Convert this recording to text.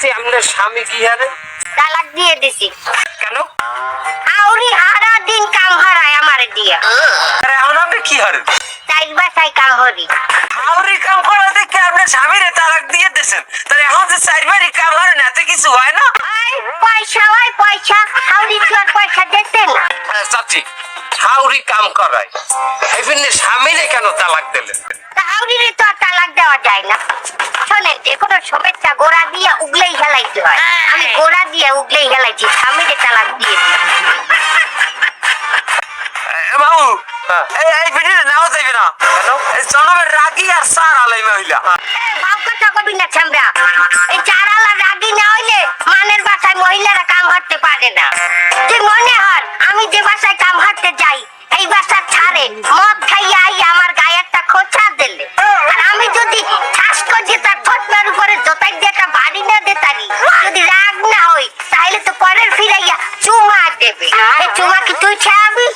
চাচি আপনার স্বামী কি হারে? তালাক দিয়ে দিছি। কেন? আউরি হারা দিন কাম হারায় আমারে দিয়া। আরে এখন আপনি কি হারেন চাইল বাসায় কাম হরি হাউরি কাম করা দেখে আপনার স্বামীরে তালাক দিয়ে দিয়েছেন তাহলে এখন যে চারবারই কাম হারেন এতে কিছু হয় না? আই পয়সা ওই পয়সা। আউরি তোর পয়সা দিতেন। হ্যাঁ, চাচি হাউরি কাম করায়। এমনি স্বামীরে কেন তালাক দিলেন তা আউরিরে তো আর তালাক দেওয়া যায় না শুভেচ্ছা গোড়া দিয়ে উগলেই হেলাইতে হয়। আমি গোড়া দিয়ে উগলেই হেলাইছি স্বামীরে তালাক দিয়ে বাবু এই এই ভিডিওটা নাও যাইবে না। এই জনমের রাগি আর সার আলাই মহিলা ভাব কথা কবি না ছামরা এই চারালা রাগি না হইলে মানের বাসায় মহিলারা কাম হাঁটতে পারে না। তুই মনে হর আমি যে বাসায় কাম হাঁটতে যাই এই বাসা ছাড়ে মদ দিতারি যদি রাগ না হই তাহলে তো পরের ফিরাইয়া চুমা দেবে। চুমা কি তুই ছাড়বি